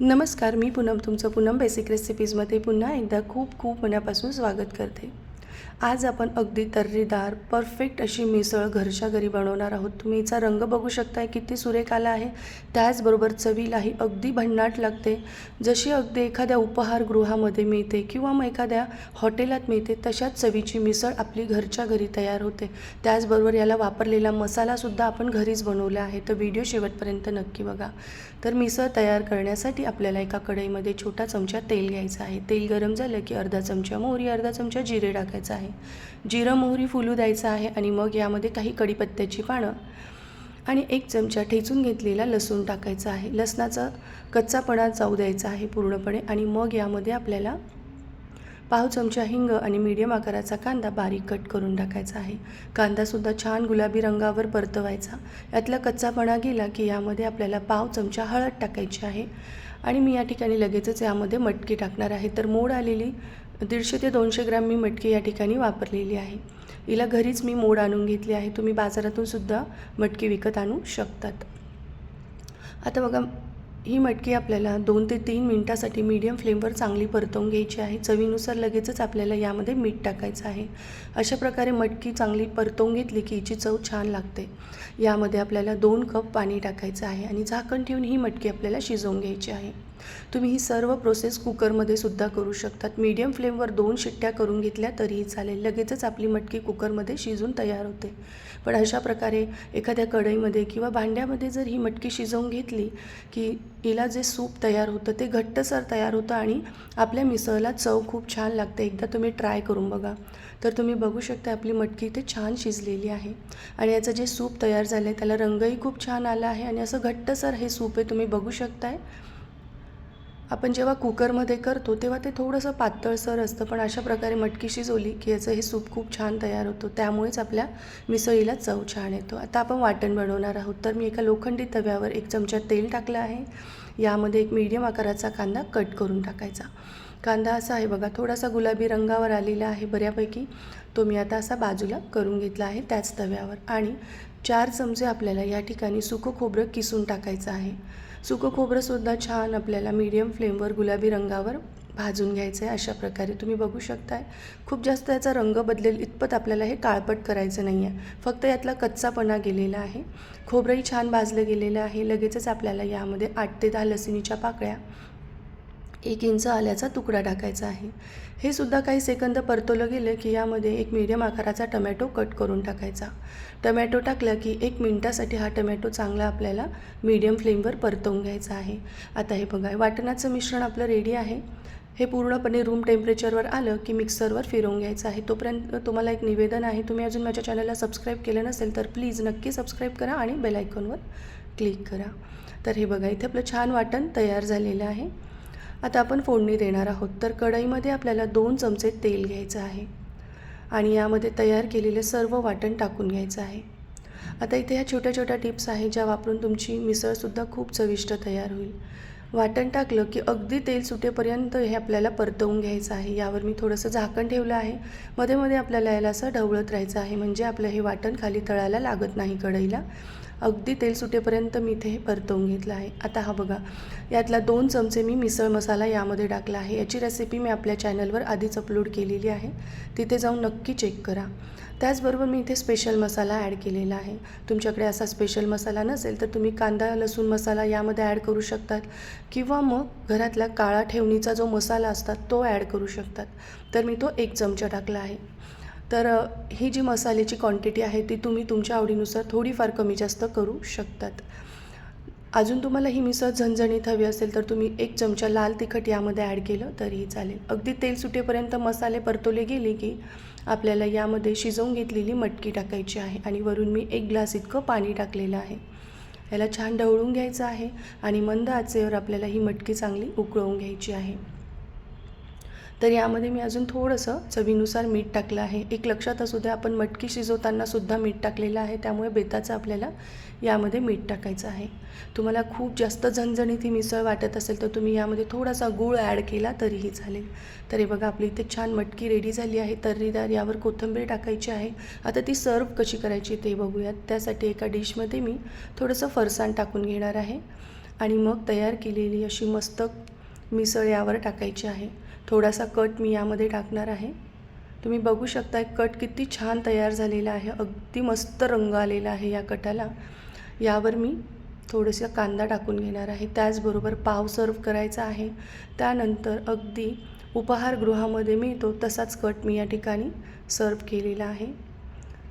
नमस्कार मी पूनम तुमचं पूनम बेसिक रेसिपीजमध्ये पुन्हा एकदा खूप खूप मनापासून स्वागत करते. आज आपण अगदी तर्रीदार परफेक्ट अशी मिसळ घरच्या घरी बनवणार आहोत. तुम्ही हिचा रंग बघू शकताय किती सुरेख आला आहे. त्याचबरोबर चवीलाही अगदी भन्नाट लागते. जशी अगदी एखाद्या उपहारगृहामध्ये मिळते किंवा मग एखाद्या हॉटेलात मिळते तशाच चवीची मिसळ आपली घरच्या घरी तयार होते. त्याचबरोबर याला वापरलेला मसालासुद्धा आपण घरीच बनवला आहे. तर व्हिडिओ शेवटपर्यंत नक्की बघा. तर मिसळ तयार करण्यासाठी आपल्याला एका कढईमध्ये छोटा चमचा तेल घ्यायचा आहे. तेल गरम झालं की अर्धा चमचा मोहरी अर्धा चमचा जिरे टाकायचं. आहे. जिरं मोहरी फुलू द्यायचं आहे आणि मग यामध्ये काही कढीपत्त्याची पानं आणि एक चमचा ठेचून घेतलेला लसूण टाकायचा आहे. लसणाचा कच्चापणा जाऊ द्यायचा आहे पूर्णपणे आणि मग यामध्ये आपल्याला पाव चमचा हिंग आणि मीडियम आकाराचा कांदा बारीक कट करून टाकायचा आहे. कांदासुद्धा छान गुलाबी रंगावर परतवायचा. यातला कच्चापणा गेला की यामध्ये आपल्याला पाव चमचा हळद टाकायची आहे. आणि मी या ठिकाणी लगेचच यामध्ये मटकी टाकणार आहे. तर मोड आलेली दीडशे ते दोनशे ग्रॅम मी मटकी या ठिकाणी वापरलेली आहे. हिला घरीच मी मोड आणून घेतली आहे. तुम्ही बाजारातून सुद्धा मटकी विकत आणू शकतात. आता बघा ही मटकी आपल्याला दोन ते तीन मिनटासाठी मीडियम फ्लेमवर चांगली परतवून घ्यायची आहे. चवीनुसार लगेचच आपल्याला यामध्ये मीठ टाकायचं आहे. अशा प्रकारे मटकी चांगली परतवून घेतली की हिची चव छान लागते. यामध्ये आपल्याला दोन कप पाणी टाकायचं आहे आणि झाकण ठेवून ही मटकी आपल्याला शिजवून घ्यायची आहे. तुम्ही ही सर्व प्रोसेस कुकरमध्ये सुद्धा करू शकतात. मीडियम फ्लेमवर दोन शिट्ट्या करून घेतल्या तरीही चालेल. लगेचच आपली मटकी कुकरमध्ये शिजून तयार होते. पण अशा प्रकारे एखाद्या कढईमध्ये किंवा भांड्यामध्ये जर ही मटकी शिजवून घेतली की हिला जे सूप तयार होतं ते घट्टसर तयार होतं आणि आपल्या मिसळला चव खूप छान लागते. एकदा तुम्ही ट्राय करून बघा. तर तुम्ही बघू शकता आपली मटकी इथे छान शिजलेली आहे. आणि याचं जे सूप तयार झालं आहे त्याला रंगही खूप छान आला आहे आणि असं घट्टसर हे सूप आहे तुम्ही बघू शकताय. आपण जेव्हा कुकरमध्ये करतो तेव्हा ते थोडंसं पातळसर असतं पण अशा प्रकारे मटकी शिजवली की याचं हे सूप खूप छान तयार होतं. त्यामुळेच आपल्या मिसळीला चव छान येतो. आता आपण वाटण बनवणार आहोत. तर मी एका लोखंडी तव्यावर एक चमचा तेल टाकलं आहे. यामध्ये एक मीडियम आकाराचा कांदा कट करून टाकायचा. कांदा असा आहे बघा थोडासा गुलाबी रंगावर आलेला आहे बऱ्यापैकी. तो मी आता असा बाजूला करून घेतला आहे त्याच तव्यावर. आणि चार चमचे आपल्याला या ठिकाणी सुकं खोबरं किसून टाकायचं आहे. सुकं खोबरंसुद्धा छान आपल्याला मीडियम फ्लेमवर गुलाबी रंगावर भाजून घ्यायचं आहे अशा प्रकारे तुम्ही बघू शकताय. खूप जास्त याचा रंग बदलेल इतपत आपल्याला हे काळपट करायचं नाही आहे फक्त यातला कच्चापणा गेलेला आहे. खोबरंही छान भाजलं गेलेलं आहे. लगेचच आपल्याला यामध्ये आठ ते दहा लसणीच्या पाकळ्या एक इंच आल्याचा तुकडा टाकायचा आहे. हे सुद्धा काही सेकंद परतवलं गेलं की यामध्ये एक मीडियम आकाराचा टमॅटो कट करून टाकायचा. टमॅटो टाकला की एक मिनटासाठी हा टमॅटो चांगला आपल्याला मीडियम फ्लेमवर परतवून घ्यायचा आहे. आता हे बघा वाटणाचं मिश्रण आपलं रेडी आहे. हे पूर्णपणे रूम टेम्परेचरवर आलं की मिक्सरवर फिरवून घ्यायचं आहे. तोपर्यंत तुम्हाला एक निवेदन आहे तुम्ही अजून माझ्या चॅनलला सबस्क्राईब केलं नसेल तर प्लीज नक्की सबस्क्राईब करा आणि बेलायकॉनवर क्लिक करा. तर हे बघा इथे आपलं छान वाटण तयार झालेलं आहे. आता आपण फोडणी देणार आहोत. तर कढईमध्ये आपल्याला दोन चमचे तेल घ्यायचं आहे. आणि यामध्ये तयार केलेले सर्व वाटण टाकून घ्यायचं आहे. आता इथे ह्या छोट्या छोट्या टिप्स आहेत ज्या वापरून तुमची मिसळसुद्धा खूप चविष्ट तयार होईल. वाटण टाकलं की अगदी तेल सुटेपर्यंत हे आपल्याला परतवून घ्यायचं आहे. यावर मी थोडंसं झाकण ठेवलं आहे. मध्ये मध्ये आपल्याला याला असं ढवळत राहायचं आहे. म्हणजे आपलं हे वाटण खाली तळायला लागत नाही कढईला. अगदी तेल सुटेपर्यंत मी इथे हे परतवून घेतलं आहे. आता हा बघा यातला दोन चमचे मी मिसळ मसाला यामध्ये टाकला आहे. याची रेसिपी मी आपल्या चॅनलवर आधीच अपलोड केलेली आहे. तिथे जाऊन नक्की चेक करा. त्याचबरोबर मी इथे स्पेशल मसाला ॲड केलेला आहे. तुमच्याकडे असा स्पेशल मसाला नसेल तर तुम्ही कांदा लसूण मसाला यामध्ये ॲड करू शकतात किंवा मग घरातला काळा ठेवणीचा जो मसाला असतात तो ॲड करू शकतात. तर मी तो एक चमचा टाकला आहे. तर ही जी मसाल्याची क्वांटिटी आहे ती तुम्ही तुमच्या आवडीनुसार थोडीफार कमी जास्त करू शकतात. अजून तुम्हाला ही मिसळ झणझणीत हवी असेल तर तुम्ही एक चमचा लाल तिखट यामध्ये ॲड केलं तरीही चालेल. अगदी तेल सुटेपर्यंत मसाले परतवले गेले की आपल्याला यामध्ये शिजवून घेतलेली मटकी टाकायची आहे आणि वरून मी एक ग्लास इतकं पाणी टाकलेलं आहे. याला छान ढवळून घ्यायचं आहे आणि मंद आचेवर आपल्याला ही मटकी चांगली उकळवून घ्यायची आहे. तर यामध्ये मी अजून थोडंसं चवीनुसार मीठ टाकलं आहे. एक लक्षात असू द्या आपण मटकी शिजवताना सुद्धा मीठ टाकलेलं आहे. त्यामुळे बेताचं आपल्याला यामध्ये मीठ टाकायचं आहे. तुम्हाला खूप जास्त झणझणीत ही मिसळ वाटत असेल तर तुम्ही यामध्ये थोडासा गूळ ॲड केला तरीही चालेल. तर हे बघा आपली इथे छान मटकी रेडी झाली आहे. तर्रीदार यावर कोथिंबीर टाकायची आहे. आता ती सर्व कशी करायची ते बघूयात. त्यासाठी एका डिशमध्ये मी थोडंसं फरसाण टाकून घेणार आहे. आणि मग तयार केलेली अशी मस्त मिसळ यावर टाकायची आहे. थोडासा कट मी यामध्ये टाकणार आहे. तुम्ही बघू शकता कट किती छान तयार झालेला आहे. अगदी मस्त रंग आलेला आहे या कटाला. यावर मी थोडंसं कांदा टाकून घेणार आहे. त्याचबरोबर पाव सर्व करायचा आहे. त्यानंतर अगदी उपहारगृहामध्ये मिळतो तसाच कट मी या ठिकाणी सर्व केलेला आहे.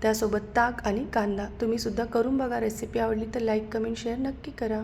त्यासोबत ताक आणि कांदा. तुम्हीसुद्धा करून बघा. रेसिपी आवडली तर लाईक कमेंट शेअर नक्की करा.